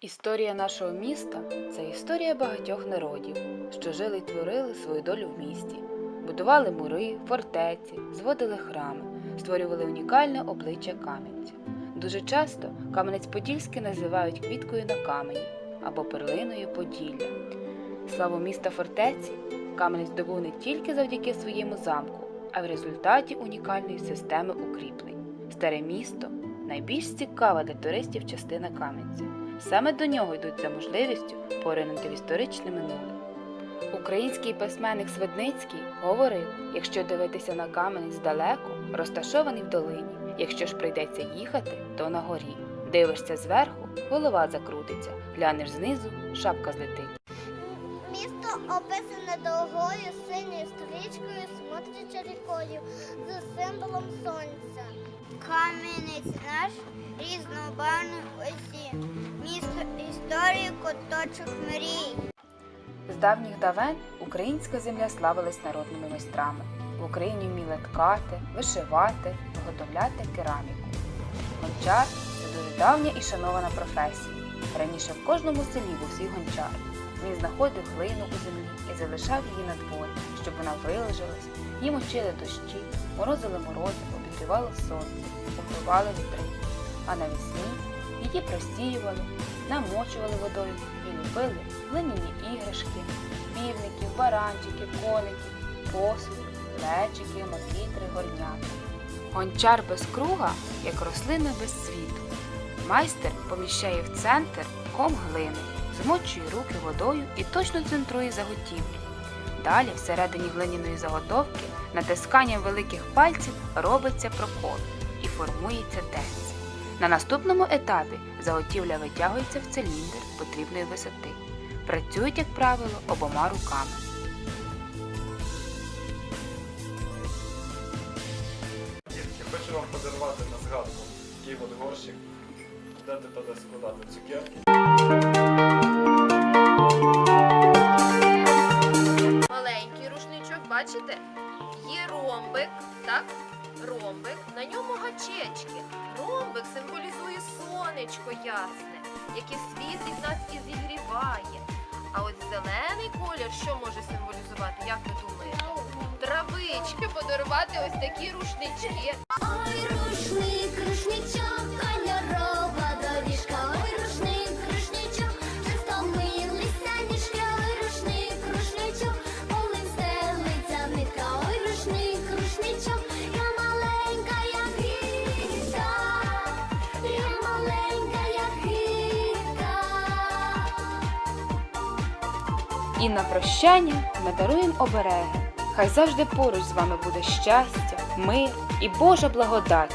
Історія нашого міста це історія багатьох народів, що жили й творили свою долю в місті, будували мури, фортеці, зводили храми, створювали унікальне обличчя Кам'янця. Дуже часто Кам'янець-Подільський називають квіткою на камені або перлиною Поділля. Славу міста фортеці Кам'янець здобув не тільки завдяки своєму замку, а в результаті унікальної системи укріплень. Старе місто найбільш цікава для туристів частина Кам'янця. Саме до нього йдуть за можливістю поринути в історичне минуле. Український письменник Свидницький говорив: якщо дивитися на камінь здалеку, розташований в долині, якщо ж прийдеться їхати, то на горі. Дивишся зверху, голова закрутиться, глянеш знизу, шапка злетить. Місто описане довгою синьою стрічкою, смотрячи рікою з символом сонця. Кам'янець наш різнобарний осі. Куточок мрій. З давніх давен українська земля славилась народними майстрами. В Україні вміли ткати, вишивати, виготовляти кераміку. Гончар це дуже давня і шанована професія. Раніше в кожному селі був свій гончар. Він знаходив глину у землі і залишав її на дворі, щоб вона вилежалась, їм учили дощі, морозили морози, обігрівало сонце, попливали вітри. А навесні її просіювали, намочували водою і ліпили глиняні іграшки, півників, баранчиків, коників, посуд, глечики, макітри, горнята. Гончар без круга, як рослина без світу. Майстер поміщає в центр ком глини, змочує руки водою і точно центрує заготівлю. Далі, всередині глиняної заготовки, натисканням великих пальців робиться прокол і формується денце. На наступному етапі заготівля витягується в циліндр потрібної висоти. Працюють, як правило, обома руками. Дітки, хочу вам подарувати на згадку такий от горщик. Будете туди складати цукерки. Маленький рушничок, бачите? Є ромбик, так? Ромбик, на ньому гачечки. Ромбик символізує сонечко ясне, яке світить нас і зігріває. А от зелений колір що може символізувати? Як ви думаєте? Травички подарувати ось такі рушнички. Ой, рушник, рушничок, І на прощання ми даруємо обереги. Хай завжди поруч з вами буде щастя, мир і Божа благодать.